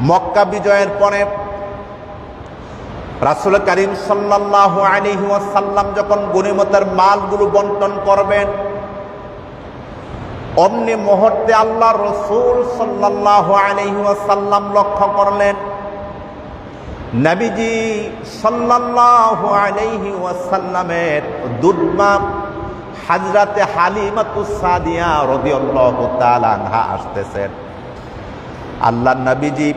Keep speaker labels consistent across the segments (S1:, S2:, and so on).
S1: মক্কা বিজয়ের পরে রাসুল করিম সাল্লাহ আলহি ওয়াসাল্লাম যখন গনিমতের মালগুলো বন্টন করবেন, অমনি মুহূর্তে আল্লাহ রসুল সাল্লাহ আলহি ওয়াসাল্লাম লক্ষ্য করলেন, নবীজি সাল্লাহ আলহি ওয়াসাল্লামের দুধমা হাজরাতে হালিমাতুসাদিয়া রদিয়াল্লাহু তাআলা আনহা আসতেছেন। আল্লাহ নবীজি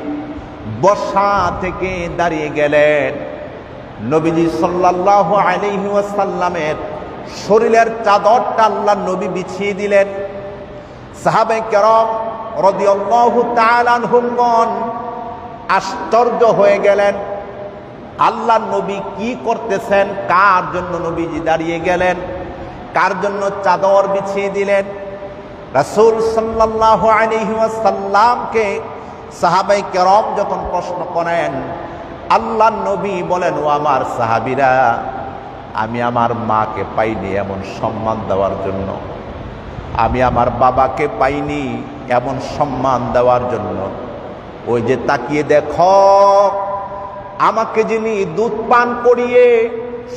S1: বসা থেকে দাঁড়িয়ে গেলেন। নবীজি সাল্লাল্লাহু আলাইহি ওয়াসাল্লামের শরীরের চাদরটা আল্লাহ নবী বিছিয়ে দিলেন। সাহাবে কেরম রদিয়াল্লাহু আশ্চর্য হয়ে গেলেন। আল্লাহ নবী কি করতেছেন? কার জন্য নবীজি দাঁড়িয়ে গেলেন? কার জন্য চাদর বিছিয়ে দিলেন? রাসুল সাল্লাল্লাহু আলাইহি ওয়াসাল্লামকে সাহাবাই কেরম যখন প্রশ্ন করেন, আল্লাহ নবী বলেন, ও আমার সাহাবিরা, আমি আমার মাকে পাইনি এমন সম্মান দেওয়ার জন্য। আমি আমার বাবাকে পাইনি এমন সম্মান দেওয়ার জন্য। ওই যে তাকিয়ে দেখো, আমাকে যিনি দুধ পান করিয়ে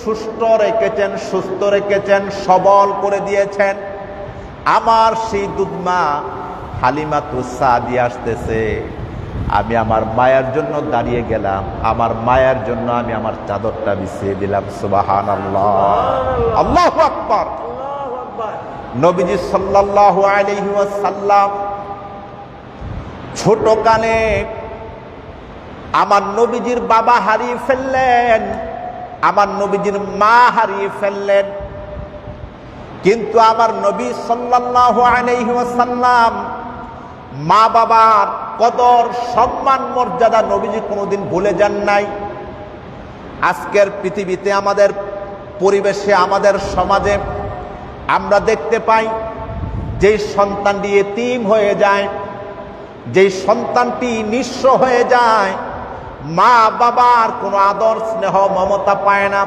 S1: সুস্থ রেখেছেন সুস্থ রেখেছেন, সবল করে দিয়েছেন, আমার সেই দুধমা হালিমা তুসা দিয়ে আসতেছে। আমি আমার মায়ের জন্য দাঁড়িয়ে গেলাম। আমার মায়ের জন্য আমি আমার চাদরটা বিছিয়ে দিলাম। সুবাহান আল্লাহ আকবর। নবীজি সাল্লাহ আলহি সাল্লাম ছোট কানে আমার নবীজির বাবা হারিয়ে ফেললেন, আমার নবীজির মা হারিয়ে ফেললেন। কিন্তু আমার নবী সাল্লাহ ওয়াসাল্লাম মা বাবার কদর, সম্মান, মর্যাদা নবীজি কোনোদিন ভুলে যান নাই। আজকের পৃথিবীতে আমাদের পরিবেশে, আমাদের সমাজে আমরা দেখতে পাই, যেই সন্তানটি এতিম হয়ে যায়, যেই সন্তানটি নিঃস্ব হয়ে যায়, মা বাবার কোনো আদর স্নেহ, মমতা পায় না।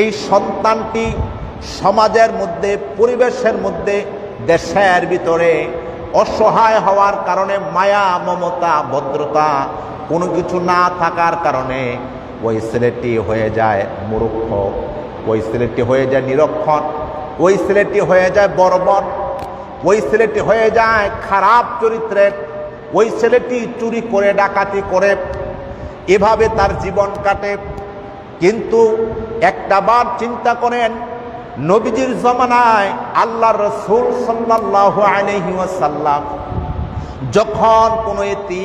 S1: এই সন্তানটি সমাজের মধ্যে, পরিবেশের মধ্যে, দেশের ভিতরে অসহায় হওয়ার কারণে মায়া, মমতা, ভদ্রতা কোনো কিছু না থাকার কারণে ওই ছেলেটি হয়ে যায় মূর্খ, ওই ছেলেটি হয়ে যায় নিরক্ষণ ওই ছেলেটি হয়ে যায় বর্বর, ওই ছেলেটি হয়ে যায় খারাপ চরিত্রের ওই ছেলেটি চুরি করে, ডাকাতি করে, এভাবে তার জীবন কাটে। কিন্তু একটা বার চিন্তা করেন নবীজির জমানায় আল্লাহ রসুল সাল্লাহ আলহিম যখন কোনো এতি